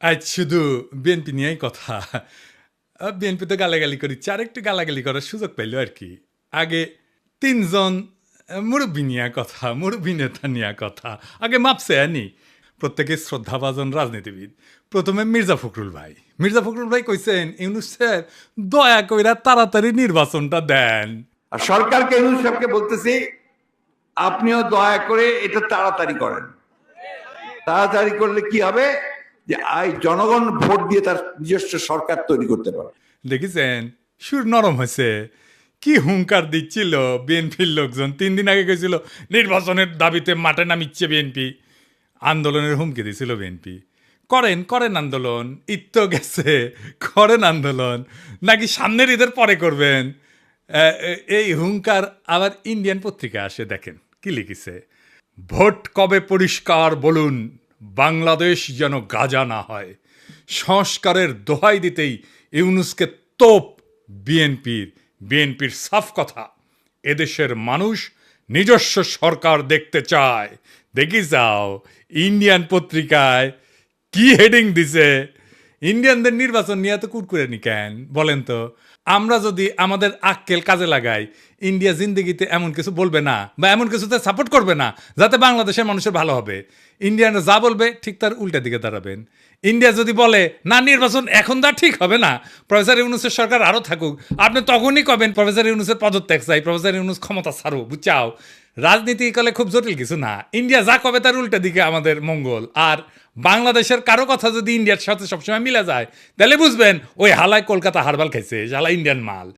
আজ শুধু বিএনপি নিয়েই কথা। বিএনপি তো গালাগালি করিচ্ছে আর একটু গালাগালি করার সুযোগ পেল আর কি। আগে তিনজন মুরব্বী নিয়ে কথা, মুরব্বী নেতা নিয়ে কথা। আগে মাপছে আনি। প্রত্যেকে শ্রদ্ধাভাজন রাজনীতিবিদ। প্রথমে মির্জা ফখরুল ভাই। মির্জা ফখরুল ভাই কইছেন, ইউনুস দয়া কইরা তাড়াতাড়ি নির্বাচনটা দেন। আর সরকারকে ইউনুস বলতেছি, আপনিও দয়া করে এটা তাড়াতাড়ি করেন। তাড়াতাড়ি করলে কি হবে? যে আই জনগণ ভোট দিয়ে তার নিজস্ব সরকার তৈরি করতে পারে। দেখেছেন? সুর নরম হয়েছে। কি হুঙ্কার দিচ্ছিল বিএনপির লোকজন? তিন দিন আগে গেছিল নির্বাচনের দাবিতে মাঠে নামিচ্ছে বিএনপি। আন্দোলনের হুমকি দিছিল বিএনপি। করেন করেন আন্দোলন তো গেছে, করেন আন্দোলন। নাকি সামনের ঈদের পরে করবেন? এই হুঙ্কার আবার ইন্ডিয়ান পত্রিকা আসে, দেখেন। কি লিখেছে? ভোট কবে পরিষ্কার বলুন। বাংলাদেশ যেন গাজা না হয়। সংস্কারের দোহাই দিতেই ইউনুসকে তোপ বিএনপির বিএনপির সাফ কথা। এদেশের মানুষ নিজস্ব সরকার দেখতে চায়। দেখি যাও, ইন্ডিয়ান পত্রিকায় কি হেডিং দিছে? ইন্ডিয়ানদের নির্বাচন নিয়ে তো কুরকুরে নি কেন? বলেন তো। আমরা যদি আমাদের আক্কেল কাজে লাগাই, ইন্ডিয়া জিন্দগিতে এমন কিছু বলবে না বা এমন কিছুতে সাপোর্ট করবে না, যাতে বাংলাদেশের মানুষের ভালো হবে। ইন্ডিয়ানরা যা বলবে, ঠিক তার উল্টা দিকে দাঁড়াবেন। ইন্ডিয়া যদি বলে, না, নির্বাচন এখন তা ঠিক হবে না, প্রফেসর ইউনুসের সরকার আরও থাকুক। আপনি তখনই কবেন, প্রফেসর ইউনুসের পদত্যাগ চাই, প্রফেসর ইউনুস ক্ষমতা ছাড়ো বুঝাও রাজনীতি কলে খুব জটিল কিছু না। ইন্ডিয়া যা কবে তার উল্টা দিকে আমাদের মঙ্গল। আর বাংলাদেশের কারও কথা যদি ইন্ডিয়ার সাথে সবসময় মিলে যায়, তাহলে বুঝবেন ওই হালায় কলকাতা হারবাল খাইছে হালা ইন্ডিয়ান মাল।